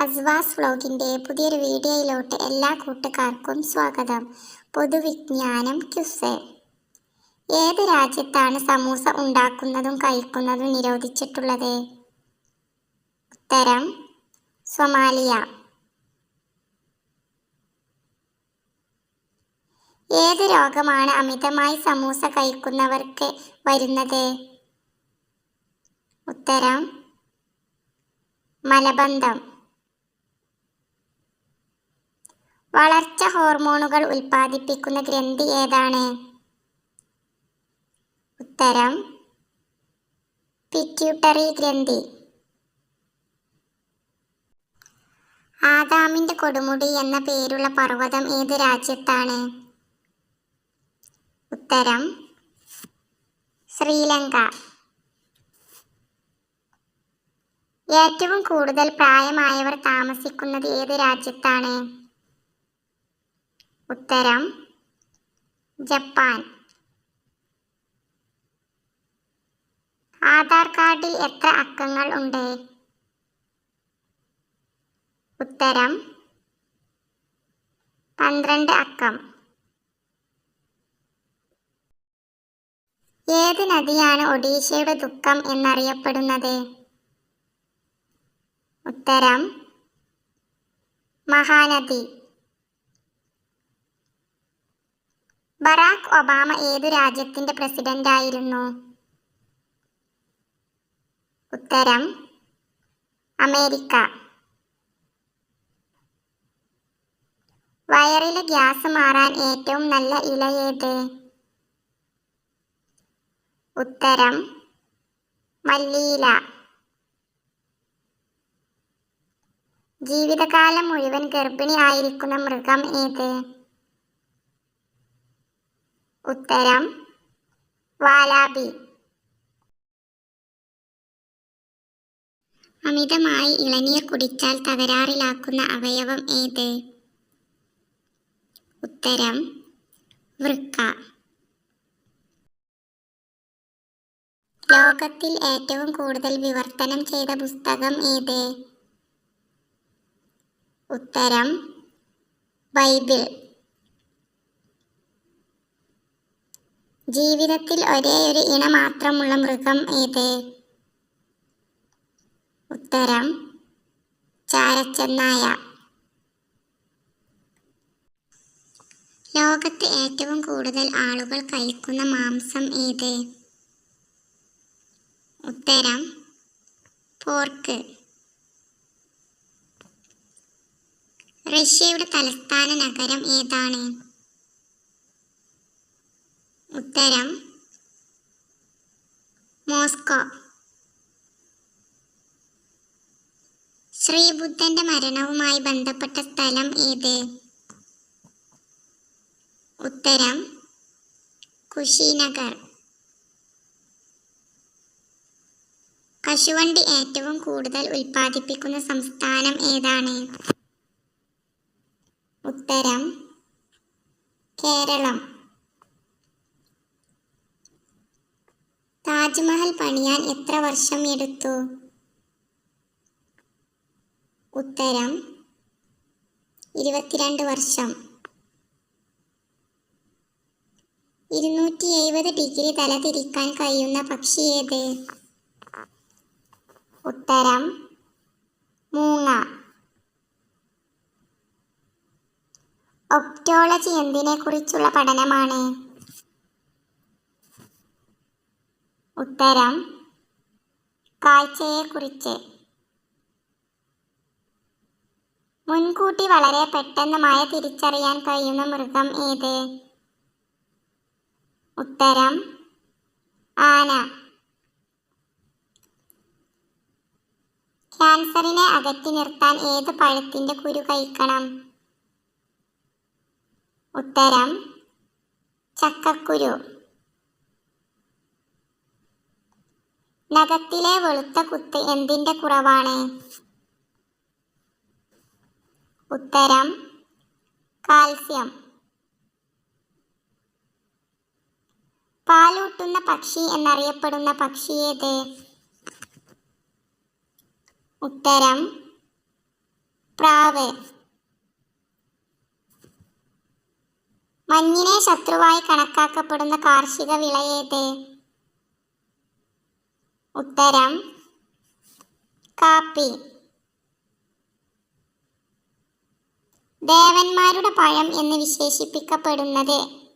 അസ്വാസ് വ്ളോഗിന്റെ പുതിയൊരു വീഡിയോയിലോട്ട് എല്ലാ കൂട്ടുകാർക്കും സ്വാഗതം. പൊതുവിജ്ഞാനം ക്യുസ്. ഏത് രാജ്യത്താണ് സമൂസ ഉണ്ടാക്കുന്നതും കഴിക്കുന്നതും നിരോധിച്ചിട്ടുള്ളത്? ഉത്തരം സൊമാലിയ. ഏത് രോഗമാണ് അമിതമായി സമൂസ കഴിക്കുന്നവർക്ക് വരുന്നത്? ഉത്തരം മലബന്ധം. വളർച്ച ഹോർമോണുകൾ ഉൽപ്പാദിപ്പിക്കുന്ന ഗ്രന്ഥി ഏതാണ്? ഉത്തരം പിറ്റ്യൂട്ടറി ഗ്രന്ഥി. ആദാമിന്റെ കൊടുമുടി എന്ന പേരുള്ള പർവതം ഏത് രാജ്യത്താണ്? ഉത്തരം ശ്രീലങ്ക. ഏറ്റവും കൂടുതൽ പ്രായമായവർ താമസിക്കുന്നത് ഏത് രാജ്യത്താണ്? ഉത്തരം ജപ്പാൻ. ആധാർ കാർഡിൽ എത്ര അക്കങ്ങൾ ഉണ്ട്? ഉത്തരം പന്ത്രണ്ട് അക്കം. ഏത് നദിയാണ് ഒഡീഷയുടെ ദുഃഖം എന്നറിയപ്പെടുന്നത്? ഉത്തരം മഹാനദി. ബറാക്ക് ഒബാമ ഏതു രാജ്യത്തിന്റെ പ്രസിഡന്റായിരുന്നു? ഉത്തരം അമേരിക്ക. വയറിലെ ഗ്യാസ് മാറാൻ ഏറ്റവും നല്ല ഇല ഏത്? ഉത്തരം മല്ലിയില. ജീവിതകാലം മുഴുവൻ ഗർഭിണി ആയിരിക്കുന്ന മൃഗം ഏത്? ഉത്തരം വാലാബി. അമിതമായി ഇളനീർ കുടിച്ചാൽ തകരാറിലാക്കുന്ന അവയവം ഏത്? ഉത്തരം വൃക്ക. ലോകത്തിൽ ഏറ്റവും കൂടുതൽ വിവർത്തനം ചെയ്ത പുസ്തകം ഏത്? ഉത്തരം ബൈബിൾ. ജീവിതത്തിൽ ഒരേ ഒരു ഇണ മാത്രമുള്ള മൃഗം ഏത്? ഉത്തരം ചാരച്ചെന്നായ ലോകത്ത് ഏറ്റവും കൂടുതൽ ആളുകൾ കഴിക്കുന്ന മാംസം ഏത്? ഉത്തരം പോർക്ക്. റഷ്യയുടെ തലസ്ഥാന നഗരം ഏതാണ്? ഉത്തരം മോസ്കോ. ശ്രീബുദ്ധന്റെ മരണവുമായി ബന്ധപ്പെട്ട സ്ഥലം ഏത്? ഉത്തരം കുശിനഗർ. കശുവണ്ടി ഏറ്റവും കൂടുതൽ ഉൽപ്പാദിപ്പിക്കുന്ന സംസ്ഥാനം ഏതാണ്? ഉത്തരം കേരളം. താജ്മഹൽ പണിയാൻ എത്ര വർഷം എടുത്തു? ഉത്തരം ഇരുപത്തിരണ്ട് വർഷം. ഇരുന്നൂറ്റി എഴുപത് ഡിഗ്രി തല തിരിക്കാൻ കഴിയുന്ന പക്ഷി ഏത്? ഉത്തരം മൂങ്ങ. ഒപ്റ്റോളജി എന്തിനെക്കുറിച്ചുള്ള പഠനമാണ്? ഉത്തരം കാഴ്ചയെക്കുറിച്ച്. മുൻകൂട്ടി വളരെ പെട്ടെന്ന് മഴ തിരിച്ചറിയാൻ കഴിയുന്ന മൃഗം ഏത്? ഉത്തരം ആന. ക്യാൻസറിനെ അകറ്റി നിർത്താൻ ഏത് പഴത്തിന്റെ കുരു കഴിക്കണം? ഉത്തരം ചക്കക്കുരു. നഖത്തിലെ വെളുത്ത കുത്ത് എന്തിന്റെ കുറവാണ്? ഉത്തരം കാൽസ്യം. പാലൂട്ടുന്ന പക്ഷി എന്നറിയപ്പെടുന്ന പക്ഷി ഏത്? ഉത്തരം പ്രാവ്. മഞ്ഞിനെ ശത്രുവായി കണക്കാക്കപ്പെടുന്ന കാർഷിക വിള ഏത്? ഉത്തരം കാപ്പി. ദേവന്മാരുടെ പഴം എന്ന് വിശേഷിപ്പിക്കപ്പെടുന്നത്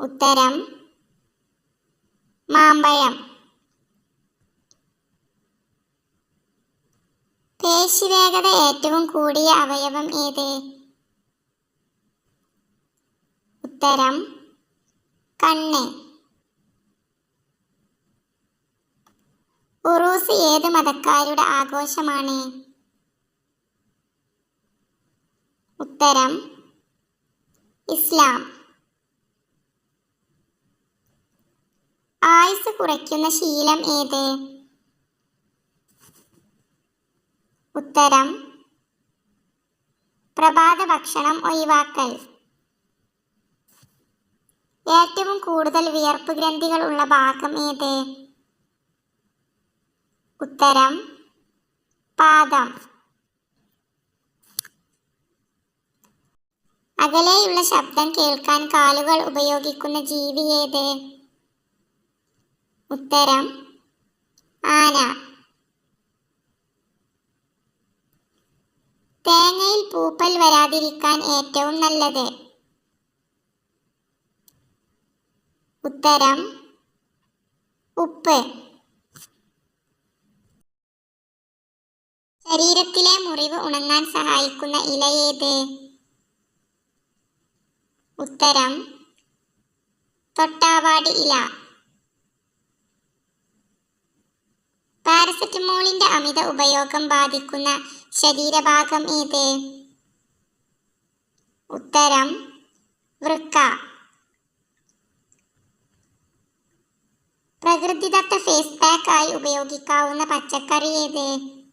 ഉത്തരം മാമ്പഴം. പേശിവേഗത ഏറ്റവും കൂടിയ അവയവം ഏത്? ഉത്തരം കണ്ണ്. ഉറൂസ് ഏത് മതക്കാരുടെ ആഘോഷമാണ്? ഉത്തരം ഇസ്ലാം. ആയുസ് കുറയ്ക്കുന്ന ശീലം ഏത്? ഉത്തരം പ്രഭാത ഭക്ഷണം ഒഴിവാക്കൽ. ഏറ്റവും കൂടുതൽ വിയർപ്പ് ഗ്രന്ഥികൾ ഉള്ള ഭാഗം ഏത്? ഉത്തരം പാദം. അകലെയുള്ള ശബ്ദം കേൾക്കാൻ കാലുകൾ ഉപയോഗിക്കുന്ന ജീവി ഏത്? ഉത്തരം ആന. തേങ്ങയിൽ പൂപ്പൽ വരാതിരിക്കാൻ ഏറ്റവും നല്ലത്? ഉത്തരം ഉപ്പ്. ശരീരത്തിലെ മുറിവ് ഉണങ്ങാൻ സഹായിക്കുന്ന ഇല ഏത്? ഉത്തരം തൊട്ടാവാടി ഇല. പാരസെറ്റമോളിന്റെ അമിത ഉപയോഗം ബാധിക്കുന്ന ശരീരഭാഗം ഏത്? ഉത്തരം വൃക്ക. പ്രകൃതിദത്ത ഫേസ് പാക്ക് ആയി ഉപയോഗിക്കാവുന്ന പച്ചക്കറി ഏത്?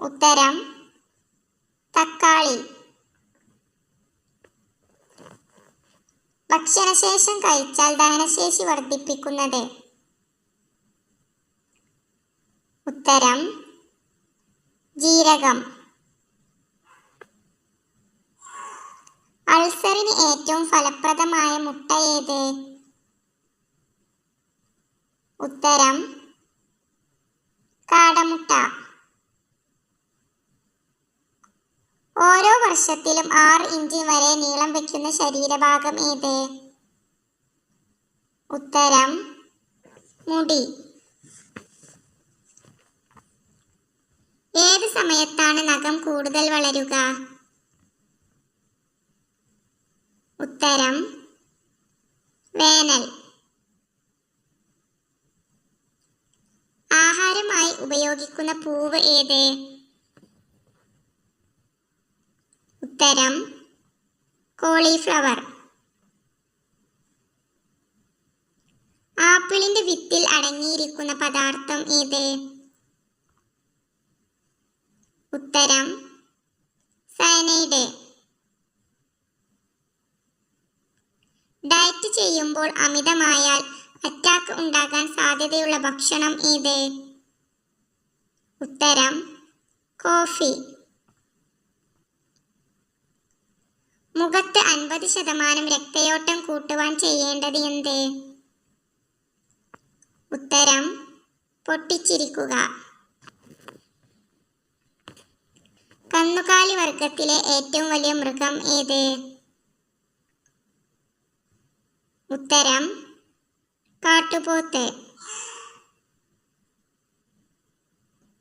ഉത്തരം തക്കാളി. ഭക്ഷണശേഷം കഴിച്ചാൽ ദഹനശേഷി വർദ്ധിപ്പിക്കുന്നത്. ഉത്തരം ജീരകം. അൾസറിന് ഏറ്റവും ഫലപ്രദമായ മുട്ട ഏത്? ഉത്തരം കാടമുട്ട. ഓരോ വർഷത്തിലും ആറ് ഇഞ്ച് വരെ നീളം വയ്ക്കുന്ന ശരീരഭാഗം ഏത്? ഉത്തരം മുടി. ഏത് സമയത്താണ് നഖം കൂടുതൽ വളരുക? ഉത്തരം വേനൽ. ആഹാരമായി ഉപയോഗിക്കുന്ന പൂവ് ഏത്? ഉത്തരം കോളിഫ്ലവർ. ആപ്പിളിന്റെ വിത്തിൽ അടങ്ങിയിരിക്കുന്ന പദാർത്ഥം ഏത്? ഉത്തരം സയനൈഡ്. ഡയറ്റ് ചെയ്യുമ്പോൾ അമിതമായാൽ അറ്റാക്ക് ഉണ്ടാകാൻ സാധ്യതയുള്ള ഭക്ഷണം ഏത്? ഉത്തരം കോഫി. മുഖത്ത് അൻപത് ശതമാനം രക്തയോട്ടം കൂട്ടുവാൻ ചെയ്യേണ്ടത് എന്ത്? ഉത്തരം പൊട്ടിച്ചിരിക്കുക. കന്നുകാലി വർഗത്തിലെ ഏറ്റവും വലിയ മൃഗം ഏത്? ഉത്തരം കാട്ടുപോത്ത്.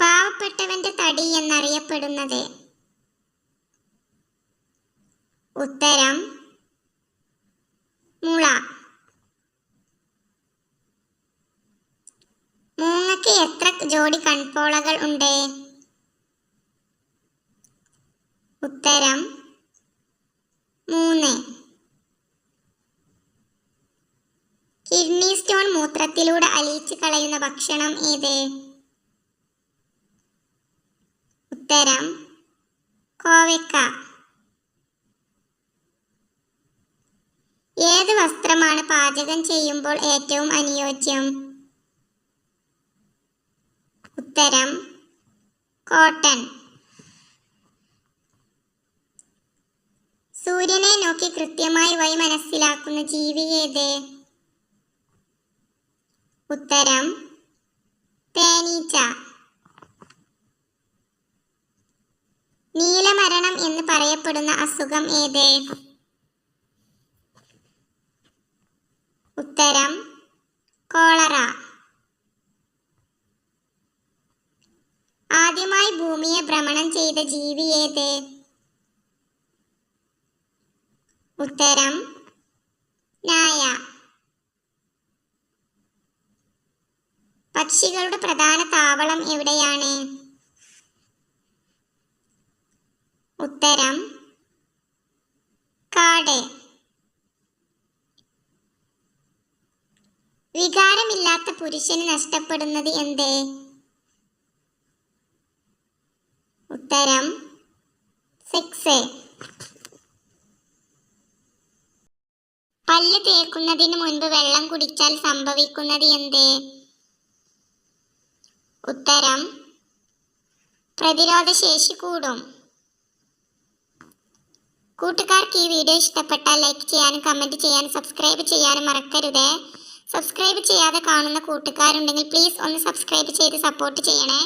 പാവപ്പെട്ടവന്റെ തടി എന്നറിയപ്പെടുന്നത് ഉത്തരം മുള. മൂങ്ങയ്ക്ക് എത്ര ജോഡി കൺപോളകൾ ഉണ്ട്? ഉത്തരം മൂന്ന്. കിഡ്നി സ്റ്റോൺ മൂത്രത്തിലൂടെ അലിയിച്ച് കളയുന്ന ഭക്ഷണം ഏത്? ഉത്തരം കോവയ്ക്ക. ഏത് വസ്ത്രമാണ് പാചകം ചെയ്യുമ്പോൾ ഏറ്റവും അനുയോജ്യം? ഉത്തരം കോട്ടൺ. സൂര്യനെ നോക്കി കൃത്യമായി വഴി മനസ്സിലാക്കുന്ന ജീവി ഏത്? ഉത്തരം തേനീച്ച. നീലമരണം എന്ന് പറയപ്പെടുന്ന അസുഖം ഏത്? ഉത്തരം കോളറ. ആദ്യമായി ഭൂമിയെ ഭ്രമണം ചെയ്ത ജീവി ഏത്? ഉത്തരം നായ. പക്ഷികളുടെ പ്രധാന താവളം എവിടെയാണ്? ഉത്തരം കാട് വികാരമില്ലാത്ത പുരുഷന് നഷ്ടപ്പെടുന്നത് എന്ത്? ഉത്തരം സെക്സ്. പല്ല് തേക്കുന്നതിന് മുൻപ് വെള്ളം കുടിച്ചാൽ സംഭവിക്കുന്നത് എന്ത്? ഉത്തരം പ്രതിരോധ ശേഷി കൂടും. കൂട്ടുകാർക്ക് ഈ വീഡിയോ ഇഷ്ടപ്പെട്ടാൽ ലൈക്ക് ചെയ്യാനും കമന്റ് ചെയ്യാനും സബ്സ്ക്രൈബ് ചെയ്യാനും മറക്കരുത്. സബ്സ്ക്രൈബ് ചെയ്യാതെ കാണുന്ന കൂട്ടുകാരുണ്ടെങ്കിൽ പ്ലീസ് ഒന്ന് സബ്സ്ക്രൈബ് ചെയ്ത് സപ്പോർട്ട് ചെയ്യണേ.